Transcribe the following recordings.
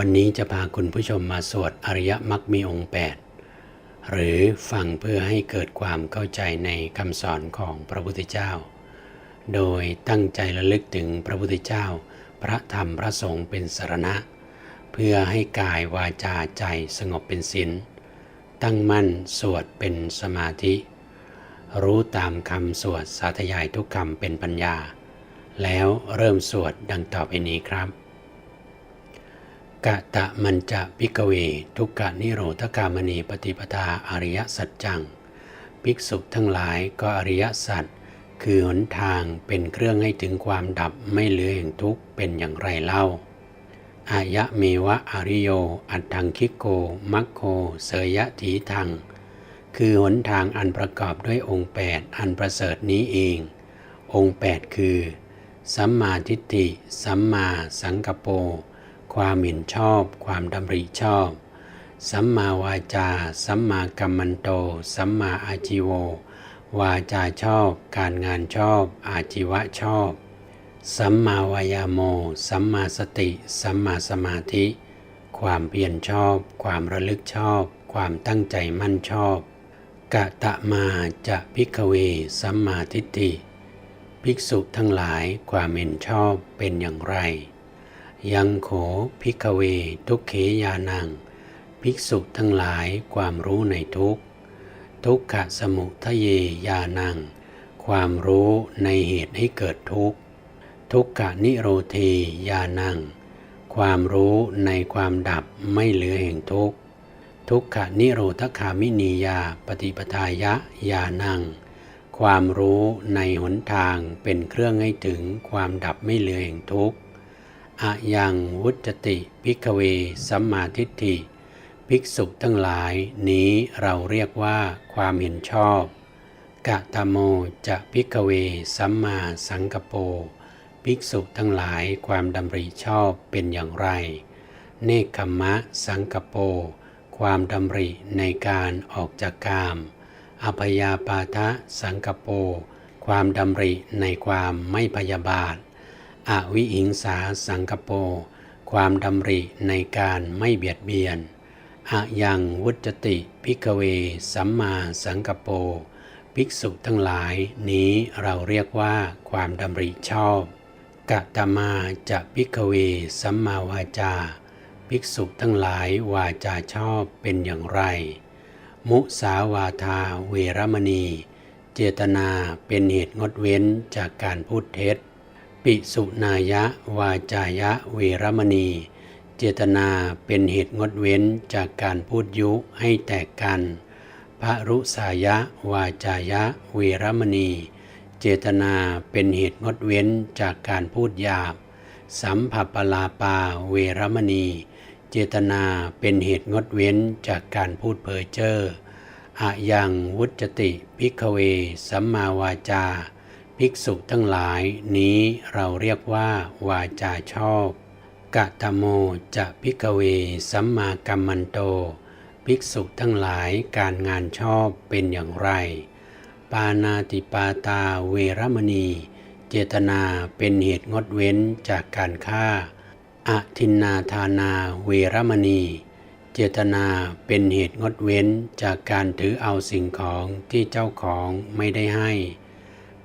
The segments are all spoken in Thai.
วันนี้จะพาคุณผู้ชมมาสวดอริยมรรคมีองค์ 8 หรือฟังเพื่อให้เกิดความเข้าใจในคำสอนของพระพุทธเจ้า โดยตั้งใจระลึกถึงพระพุทธเจ้า พระธรรมพระสงฆ์เป็นสารณะ เพื่อให้กายวาจาใจสงบเป็นศีลตั้งมั่นสวดเป็นสมาธิ รู้ตามคำสวดสาธยายทุกคำเป็นปัญญา แล้วเริ่มสวดดังต่อไปนี้ครับ กะตะมันจะพิกเว ทุกกะนิโรธกามณีปฏิปทาอริยสัจจัง ภิกษุทั้งหลายก็อริยสัจคือหนทางเป็นเครื่องให้ถึงความดับไม่เหลือแห่งทุกข์เป็นอย่างไรเล่า อายะเมวะอริโย อัตถังคิโก มัคโค เสยยะถีทัง คือหนทางอันประกอบด้วยองค์แปดอันประเสริฐนี้เอง องค์แปดคือ สัมมาทิฏฐิ สัมมาสังกปร ความเห็นชอบ ความดำริชอบ สัมมาวาจา สัมมากัมมันโต สัมมาอาจิโว วาจาชอบ การงานชอบ อาจิวะชอบ สัมมาวายาโม สัมมาสติ สัมมาสมาธิ ความเพียรชอบ ความระลึกชอบ ความตั้งใจมั่นชอบกะตะมาจะพิกเว สัมมาทิฏฐิ ภิกษุทั้งหลายความเห็นชอบเป็นอย่างไร ยังโขพิกเวทุกเขยานัง ภิกษุทั้งหลายความรู้ในทุกทุกขะสมุทเยยานัง ความรู้ในเหตุให้เกิดทุกข์ ทุกขะนิโรเทยานัง ความรู้ในความดับไม่เหลือแห่งทุกข์ ทุกขะนิโรธคามินียาปฏิปทายะยานัง ความรู้ในหนทางเป็นเครื่องให้ถึงความดับไม่เหลือแห่งทุกข์ อะยังวุจติพิกเวสัมมาทิฏฐิ ภิกษุทั้งหลายนี้เราเรียกว่าความเห็นชอบกะตโมจะพิกเวสัมมาสังกโป ภิกษุทั้งหลายความดำริชอบเป็นอย่างไร เนคขมะสังกโป ความดำริในการออกจากกาม อภยาปาทะสังกโป ความดำริในความไม่พยาบาท อวิหิงสาสังกปความดำริในการไม่เบียดเบียนอะยังวุจติพิกเว สัมมาสังกปภิกษุทั้งหลายนี้เราเรียกว่าความดำริชอบกะตมาจะพิกเว สัมมาวาจา ภิกษุทั้งหลายวาจาชอบเป็นอย่างไร มุสาวาทาเวรมณี เจตนาเป็นเหตุงดเว้นจากการพูดเท็จ ปิสุนายะวาจายะเวรมณี เจตนาเป็นเหตุงดเว้นจากการพูดยุให้แตกกันพระรุสายะวาจายะเวรมณี เจตนาเป็นเหตุงดเว้นจากการพูดหยาบ สัมผัปลาปาเวรมณี เจตนาเป็นเหตุงดเว้นจากการพูดเพ้อเจ้ออะยังวุจติพิกเว สัมมาวาจา ภิกษุทั้งหลายนี้เราเรียกว่า วาจาชอบกะตะโมจะพิกเวสัมมากัมมันโต ภิกษุทั้งหลายการงานชอบเป็นอย่างไร ปานาติปาตาเวรมณี เจตนาเป็นเหตุงดเว้นจากการฆ่าอทินนาทานาเวรมณี เจตนาเป็นเหตุงดเว้นจากการถือเอาสิ่งของที่เจ้าของไม่ได้ให้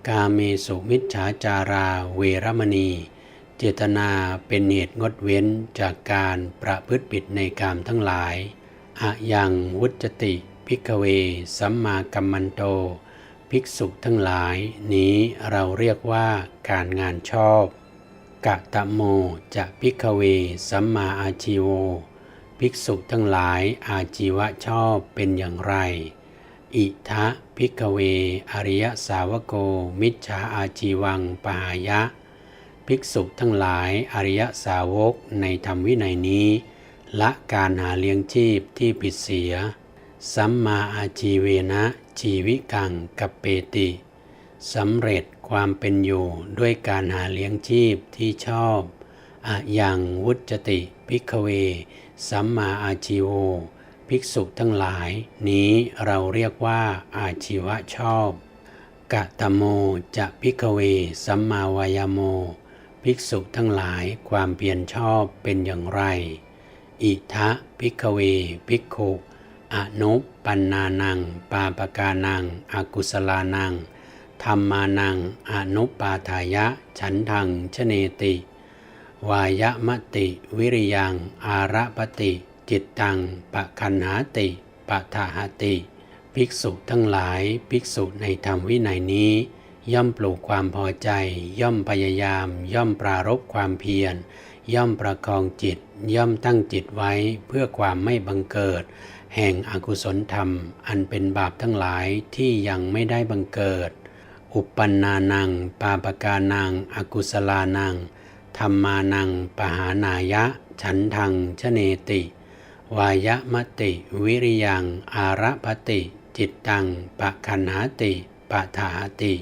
กาเมสุมิจฉาจาราเวรมณี เจตนาเป็นเหตุงดเว้นจากการประพฤติผิดในกามทั้งหลาย อะยังวุจติพิกเว สัมมากัมมันโต ภิกษุทั้งหลาย นี้เราเรียกว่าการงานชอบกะตะโมจะพิกเว สัมมาอาชีโว ภิกษุทั้งหลายอาชีวะชอบเป็นอย่างไร อิทะพิกเว อริยสาวโก มิจฉาอาชีวังปหายะ ภิกษุทั้งหลายอริยสาวกในธรรมวินัยนี้ ละการหาเลี้ยงชีพที่ผิดเสีย สัมมาอาชีเวนะชีวิกังกับเปติสำเร็จความเป็นอยู่ด้วยการหาเลี้ยงชีพที่ชอบอะยังวุจติพิกเว สัมมาอาชีโว ภิกษุทั้งหลาย นี้เราเรียกว่าอาชีวะชอบกะตะโมจะพิกเวสัมมาวายโม ภิกษุทั้งหลายความเพียรชอบเป็นอย่างไร อิทะพิกเวพิกขุอนุปันนานัง ปาปกานังอากุศลานังธรรมานังอนุปาทายะ ฉันทังชเนติ วายมติ วิริยัง อาระปติ จิตตังปะคันหาติปะทาหาติ ภิกษุทั้งหลายภิกษุในธรรมวินัยนี้ ย่อมปลูกความพอใจ ย่อมพยายาม ย่อมปรารบความเพียร ย่อมประคองจิต ย่อมตั้งจิตไว้เพื่อความไม่บังเกิด แห่งอกุศลธรรม อันเป็นบาปทั้งหลายที่ยังไม่ได้บังเกิด อุปปันนานัง ปาปกานังอกุศลานังธรรมานังปหานายะ ฉันทังชเนติ วายมติวิริยังอาระปติ จิตตังปะคันหาติปะทาหาติ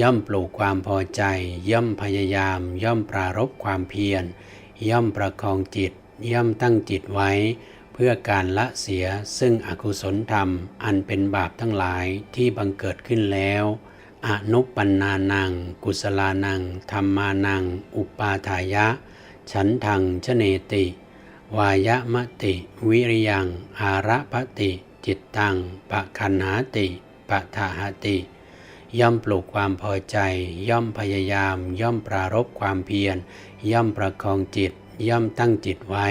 ย่อมปลูกความพอใจ ย่อมพยายาม ย่อมปรารบความเพียร ย่อมประคองจิต ย่อมตั้งจิตไว้ เพื่อการละเสียซึ่งอกุศลธรรม อันเป็นบาปทั้งหลายที่บังเกิดขึ้นแล้วอนุปันนานัง กุศลานังธรรมานัง อุปาทายะ ฉันทังชเนติ วายมติ วิริยังอาระปติ จิตตังปะคันหาติปะทาหาติ ย่อมปลูกความพอใจ ย่อมพยายาม ย่อมปรารบความเพียร ย่อมประคองจิต ย่อมตั้งจิตไว้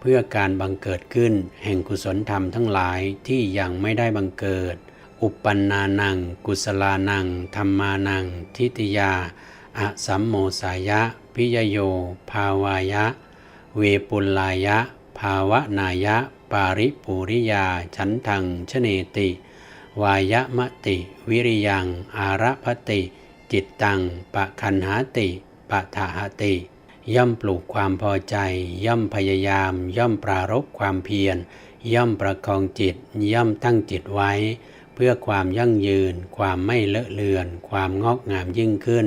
เพื่อการบังเกิดขึ้น แห่งกุศลธรรมทั้งหลายที่ยังไม่ได้บังเกิด อุปปันนานัง กุศลานังธรรมานัง ทิติยา อสัมโมสายะ พิยโย ภาวายะ เวปุลลายะ ภาวนายะ ปาริปุริยาฉันทังชเนติ วายมติ วิริยัง อาระพติ จิตตังปะคันหาติปะทาหาติ ย่อมปลูกความพอใจ ย่อมพยายาม ย่อมปรารบความเพียร ย่อมประคองจิต ย่อมตั้งจิตไว้ เพื่อความยั่งยืน ความไม่เลอะเลือน ความงอกงามยิ่งขึ้น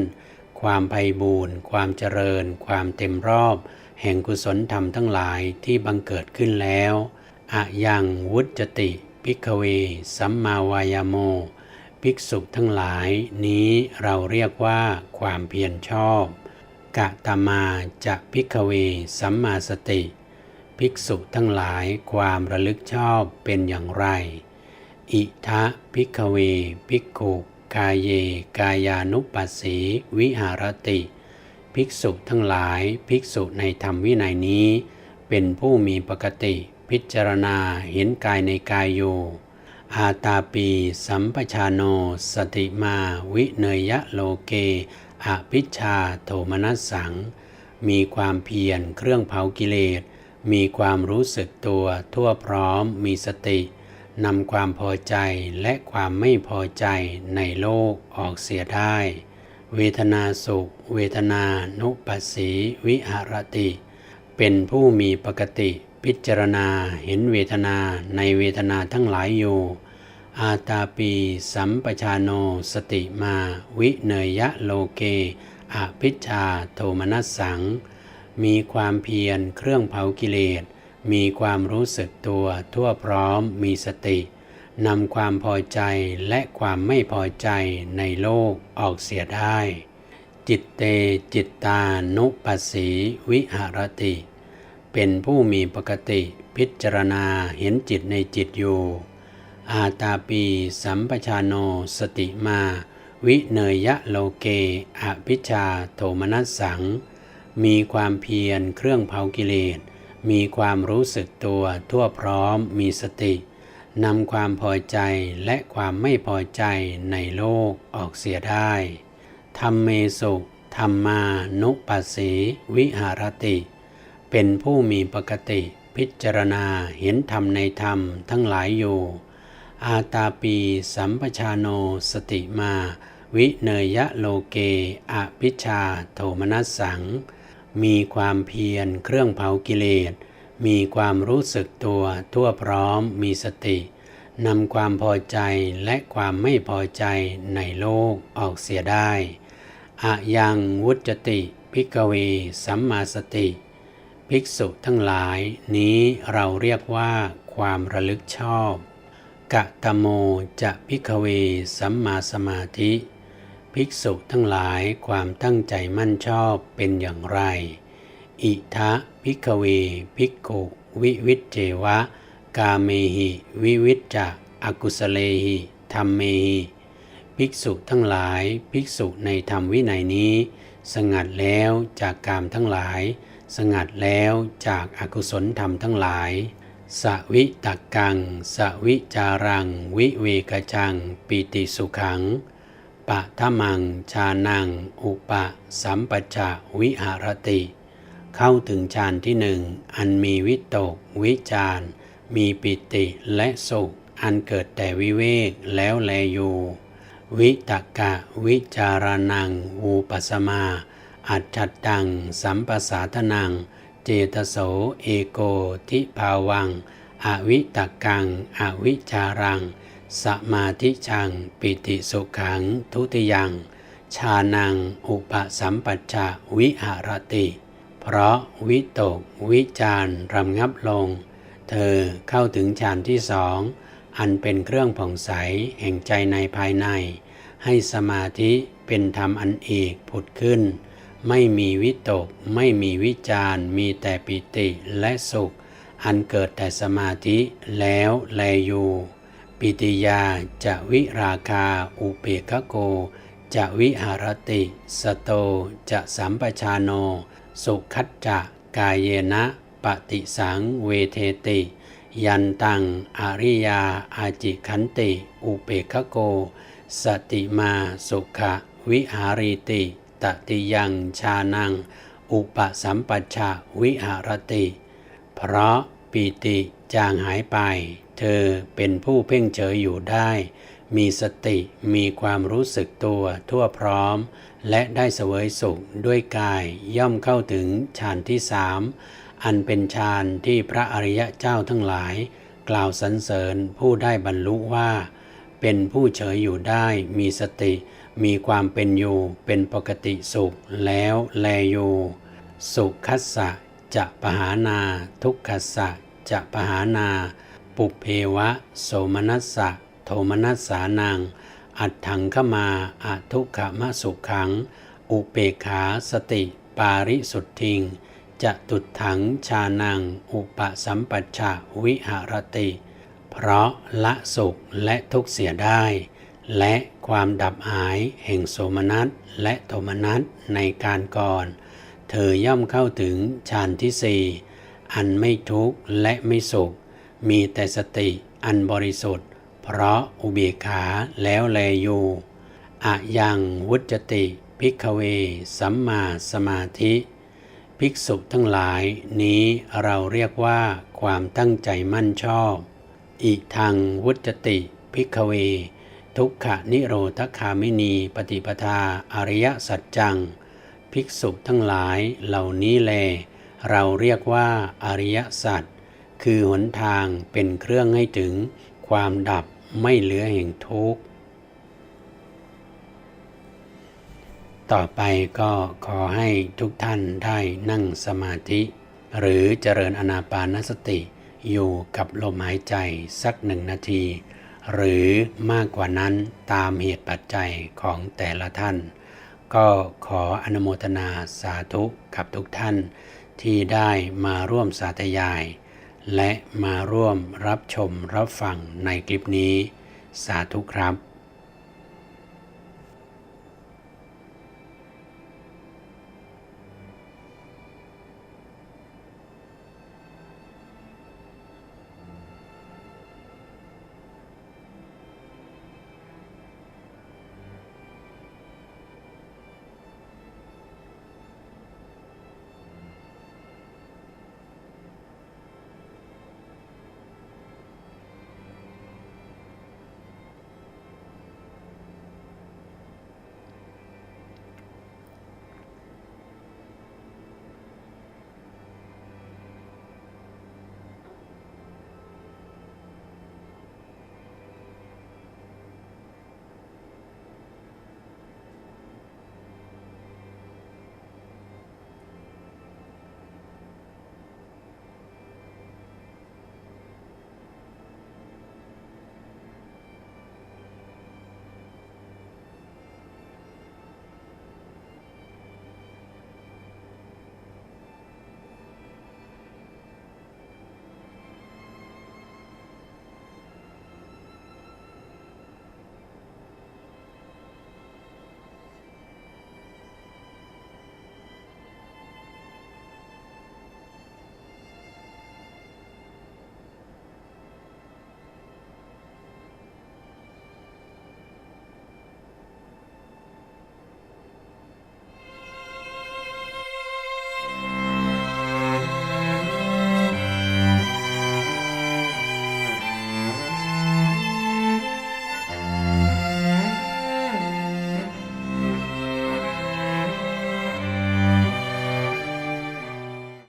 ความไพบูรณ์ความเจริญ ความเต็มรอบ แห่งกุศลธรรมทั้งหลายที่บังเกิดขึ้นแล้วอะยังวุจติภิกเว สัมมาวายโม ภิกษุทั้งหลาย นี้เราเรียกว่าความเพียรชอบ กะตมาจะภิกเว สัมมาสติ ภิกษุทั้งหลายความระลึกชอบเป็นอย่างไร อิทะภิกเว ภิกขุกายเย กายานุปัสสี วิหารติ ภิกษุทั้งหลายภิกษุในธรรมวินัยนี้ เป็นผู้มีปกติพิจารณาเห็นกายในกายอยู่อาตาปีสัมปชาโน สติมาวิเนยยะโลเกอภิชาโทมนัสสัง มีความเพียรเครื่องเผากิเลส มีความรู้สึกตัวทั่วพร้อมมีสติ นำความพอใจและความไม่พอใจในโลกออกเสียได้ เวทนาสุข เวทนานุปัสสีวิหารติ เป็นผู้มีปกติ พิจารณาเห็นเวทนาในเวทนาทั้งหลายอยู่ อาตาปี สัมปชาโนสติมา วิเนยยะโลเกอภิชาโทมนัสสัง มีความเพียรเครื่องเผากิเลส มีความรู้สึกตัวทั่วพร้อมมีสติ นำความพอใจและความไม่พอใจในโลกออกเสียได้ จิตเตจิตตานุปัสสีวิหารติ เป็นผู้มีปกติพิจารณาเห็นจิตในจิตอยู่ อาตาปีสัมปชานโนสติมา วิเนยยะโลเกอภิชาโทมนัสสัง มีความเพียรเครื่องเผากิเลส มีความรู้สึกตัวทั่วพร้อมมีสติ นำความพอใจและความไม่พอใจในโลกออกเสียได้ธรรมเมสุธรรมานุปัสสีวิหารติ เป็นผู้มีปกติพิจารณาเห็นธรรมในธรรมทั้งหลายอยู่ อาตาปีสัมปชานโนสติมา วิเนยยะโลเกอภิชาโทมนัสสัง มีความเพียรเครื่องเผากิเลส มีความรู้สึกตัวทั่วพร้อมมีสตินำความพอใจและความไม่พอใจในโลกออกเสียได้อะยังวุจติภิกเวสัมมาสติ ภิกษุทั้งหลายนี้เราเรียกว่าความระลึกชอบกะตะโมจะภิกเวสัมมาสมาธิ ภิกษุทั้งหลายความตั้งใจมั่นชอบเป็นอย่างไร อิทะภิกเวภิกขุวิวิจเจวะ กาเมหิวิวิจจะอกุสเลหิธรรมเมหิภิกษุทั้งหลายภิกษุในธรรมวินัยนี้ สงัดแล้วจากกามทั้งหลาย สงัดแล้วจากอากุศลธรรมทั้งหลายสวิตักกังสวิจารัง วิเวกจัง ปิติสุขังปะทะมัง ชานัง อุปะ สัมปชะวิหารติ เข้าถึงฌานที่หนึ่งอันมีวิตก วิจารมีปิติและสุข อันเกิดแต่วิเวกแล้วแลอยู่ วิตกะวิจารนังวูปัสสมา อัจฉัดดัง สัมปสาทนัง เจตโสเอโกทิภาวัง อวิตกัง อวิจารัง สมาธิชัง ปิติสุขัง ทุติยัง ชานัง อุปสัมปัชชะวิหารติ เพราะวิตกวิจารรำงับลง เธอเข้าถึงฌานที่สอง อันเป็นเครื่องผ่องใสแห่งใจในภายใน ให้สมาธิเป็นธรรมอันเอกผุดขึ้น ไม่มีวิตก ไม่มีวิจารมีแต่ปิติและสุข อันเกิดแต่สมาธิแล้วแลอยู่ปิติยาจะวิราคาอุเปกโกจะวิหารติ สโตจะสัมปชาโน สุขัจจะกายเยนะปฏิสังเวเทติ ยันตังอริยาอาจิขันติ อุเปกโก สติมาสุขะวิหาริติ ตติยังชานัง อุปสัมปัชชะวิหารติ เพราะปีติจางหายไป เธอเป็นผู้เพ่งเฉยอยู่ได้ มีสติมีความรู้สึกตัวทั่วพร้อม และได้เสวยสุขด้วยกายย่อมเข้าถึงฌานที่สามอันเป็นฌานที่พระอริยเจ้าทั้งหลาย กล่าวสรรเสริญผู้ได้บรรลุว่า เป็นผู้เฉยอยู่ได้มีสติ มีความเป็นอยู่เป็นปกติสุขแล้วแลอยู่ สุขัสสะจะปหานา ทุกขัสสะจะปหานา ปุเพวะ โสมนัสสะ โทมนัสสานังอัตถังขมาอะทุกขมะสุขัง อุเปกขาสติปาริสุทธิงจะตุดถังชานัง อุปสัมปัชชะวิหารติ เพราะละสุขและทุกข์เสียได้ และความดับหายแห่งโสมนัสและโทมนัสในการก่อน เธอย่อมเข้าถึงฌานที่สี่อันไม่ทุกข์และไม่สุข มีแต่สติอันบริสุทธิ์ เพราะอุเบกขาแล้วแลอยู่อะยังวุจติพิกขเว สัมมาสมาธิ ภิกษุทั้งหลายนี้เราเรียกว่าความตั้งใจมั่นชอบ อิทังวุจติพิกขเว ทุกขนิโรธคามินีปฏิปทาอริยสัจจัง ภิกษุทั้งหลายเหล่านี้แล เราเรียกว่าอริยสัจคือหนทางเป็นเครื่องให้ถึงความดับ ไม่เหลือแห่งทุกข์ ต่อไปก็ขอให้ทุกท่านได้นั่งสมาธิ หรือเจริญอนาปานสติ อยู่กับลมหายใจสักหนึ่งนาที หรือมากกว่านั้นตามเหตุปัจจัยของแต่ละท่าน ก็ขออนุโมทนาสาธุกับทุกท่านที่ได้มาร่วมสาธยาย และมาร่วมรับชมรับฟังในคลิปนี้ สาธุครับ